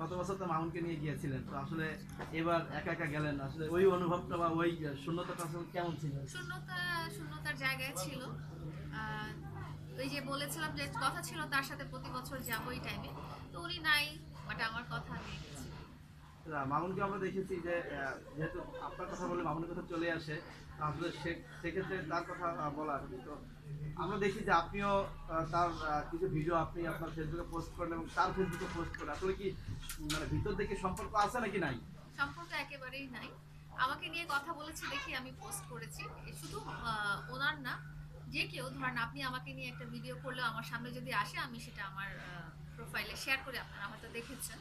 গত বছর তো মামুনকে নিয়ে গিয়েছিলেন তো আসলে এবার একা একা গেলেন আসলে ওই অনুভবটা বা ওই শূন্যতাটা আসলে কেমন ছিল? শূন্যতা শূন্যতার জায়গায় ছিল। ওই যে বলেছিলাম যে কথা ছিল তার সাথে প্রতি বছর যাব এই টাইমে তো উনি নাই বাট আমার কথা না, মামুনকে আমরা দেখেছি যে যেহেতু আপনার কথা বলে মামুনের কথা চলে আসে আসলে সেক্ষেত্রে তার কথা বলা তো আমরা দেখি যে আপনিও তার কিছু ভিডিও আপনি আপনার ফেসবুকে পোস্ট করেন এবং তার ফেসবুকে পোস্ট করেন। আসলে কি মানে ভিতর থেকে সম্পর্ক আছে নাকি নাই? সম্পর্ক একেবারেই নাই। আমাকে নিয়ে কথা বলেছে দেখি আমি পোস্ট করেছি। শুধু ওনার না, যে কেউ, ধরেন আপনি আমাকে নিয়ে একটা ভিডিও করলে আমার সামনে যদি আসে, আমি সেটা আমার প্রোফাইলে শেয়ার করে আপনারা হয়তো দেখেছেন।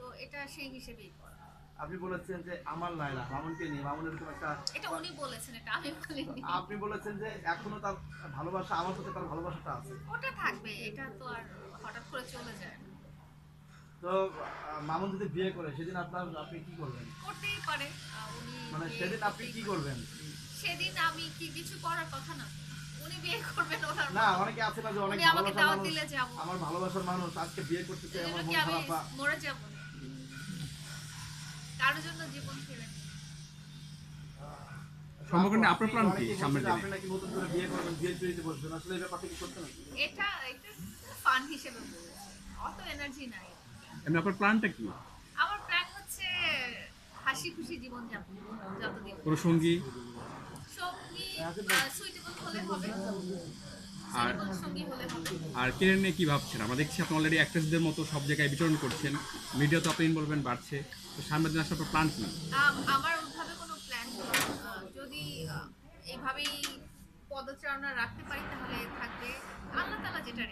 তো এটা সেই হিসেবেই করা আপনি বলেছেন যে আমার লাইলা মামুনকে নিয়ে। মামুনের এরকম একটা এটা উনি বলেছেন এটা আমি বলিনি। আপনি বলেছেন যে এখনও তার ভালোবাসা আমার সাথে তার ভালোবাসাটা আছে। ওটা থাকবে এটা তো আর হঠাৎ করে চলে যায় না। তো মামুন যদি বিয়ে করে সেদিন আপনার আপনি কি করবেন? করতেই পারে উনি মানে সেদিন আপনি কি করবেন? সেদিন আমি কি কিছু করার কথা না উনি বিয়ে করবেন ওনার না। অনেকে আছে না যে অনেক আমাকে ভালোবাসার দাওয়াত মানুষ দিলে যাব। আমার ভালোবাসার মানুষ আজকে বিয়ে করতে চাই আমার মন খারাপ মরে যাব কারোর জন্য জীবন ফিরে নেই। আপনার plan কি সামনের দিনে? আপনি নাকি নতুন করে বিয়ে করবেন বিয়ে চুরিতে বসবেন আসলে এই ব্যাপারটা কি সত্য নাকি এটা এটা ফান হিসেবে বলেছি। অত এনার্জি নাই। এমনি আপনার প্ল্যানটা কি? আমার প্ল্যান হচ্ছে হাসি খুশি জীবন যাপন যতদিন। কোনো সঙ্গী? সঙ্গী সুইটেবল হলে হবে। আর- আর কেরিয়ার নিয়ে কী ভাবছেন? আমরা দেখছি আপনি অলরেডি অ্যাক্ট্রেসদের মতো সব জায়গায় বিচরণ করছেন। মিডিয়াতে আপনার ইনভলভমেন্ট বাড়ছে। তো সামনের দিন আপনার প্ল্যান কি? আমার ওইভাবে কোনো প্ল্যান যদি এইভাবেই পদচারণা রাখতে পারি তাহলে থাকবে আল্লাহ তালা যেটা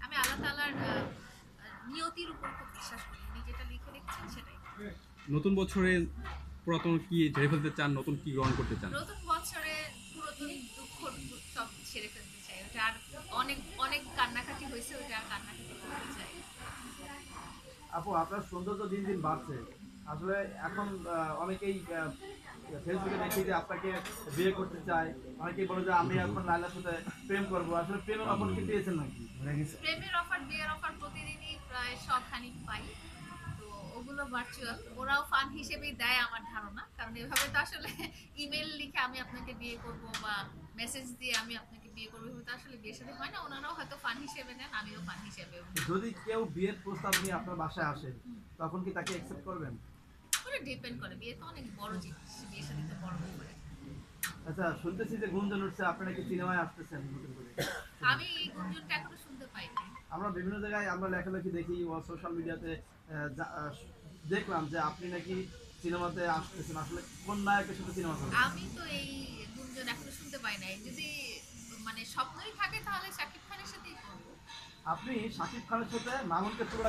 আমি আল্লাহ তালার নিয়তির উপর খুব বিশ্বাস করি। উনি যেটা লিখে রেখেছেন সেটাই। নতুন বছরে পুরাতন কি ঝেড়ে ফেলতে চান? নতুন কি গ্রহণ করতে চান? নতুন বছরে পুরাতন দুঃখ সব ছেড়ে ফেলতে আর অনেক অনেক কান্নাকাটি হয়েছে ওটা আর কান্নাকাটি করতে চাই। আপু আপনার সৌন্দর্য দিন দিন বাড়ছে। আসলে এখন অনেকেই ফেসবুকে দেখি যে আপনাকে বিয়ে করতে চায়। অনেকেই বলে যে আমি এখন লাইলার সাথে প্রেম করব। আসলে প্রেমের অফার কি পেয়েছেন নাকি? প্রেমের অফার বিয়ের অফার প্রতিদিনই প্রায় সবখানি পাই। তো ওগুলো ভার্চুয়াল ওরাও ফান হিসেবেই দেয় আমার ধারণা। কারণ এভাবে তো আসলে ইমেল লিখে আমি আপনাকে বিয়ে করব বা মেসেজ দিয়ে আমি আপনাকে বিয়ে করব এভাবে আসলে বিয়ের সাথে হয় না ওনারাও হয়তো ফান হিসেবে নেন আমিও ফান হিসেবে। যদি কেউ বিয়ের প্রস্তাব নিয়ে আপনার বাসায় আসে তখন কি তাকে অ্যাকসেপ্ট করবেন? ওটা ডিপেন্ড করে বিয়ে তো অনেক বড় জিনিস বিয়ের সাথে তো বড় ব্যাপার। আচ্ছা শুনতেছি যে গুঞ্জন উঠছে আপনি নাকি সিনেমায় আসতেছেন নতুন করে? আমি এই গুঞ্জনটা এখনও শুনতে পাইনি। আমরা বিভিন্ন জায়গায় আমরা লেখালেখি দেখি ও সোশ্যাল মিডিয়াতে দেখলাম যে আপনি নাকি সিনেমাতে আসতেছেন। আসলে কোন নায়কের সাথে সিনেমা আমি তো এই গুঞ্জন এখনও শুনতে পাই নাই। যদি স্বপ্নই থাকে তাহলে শাকিব খানের সাথেই করব আপনি শাকিব খানের সাথে মামুনকে তুলনা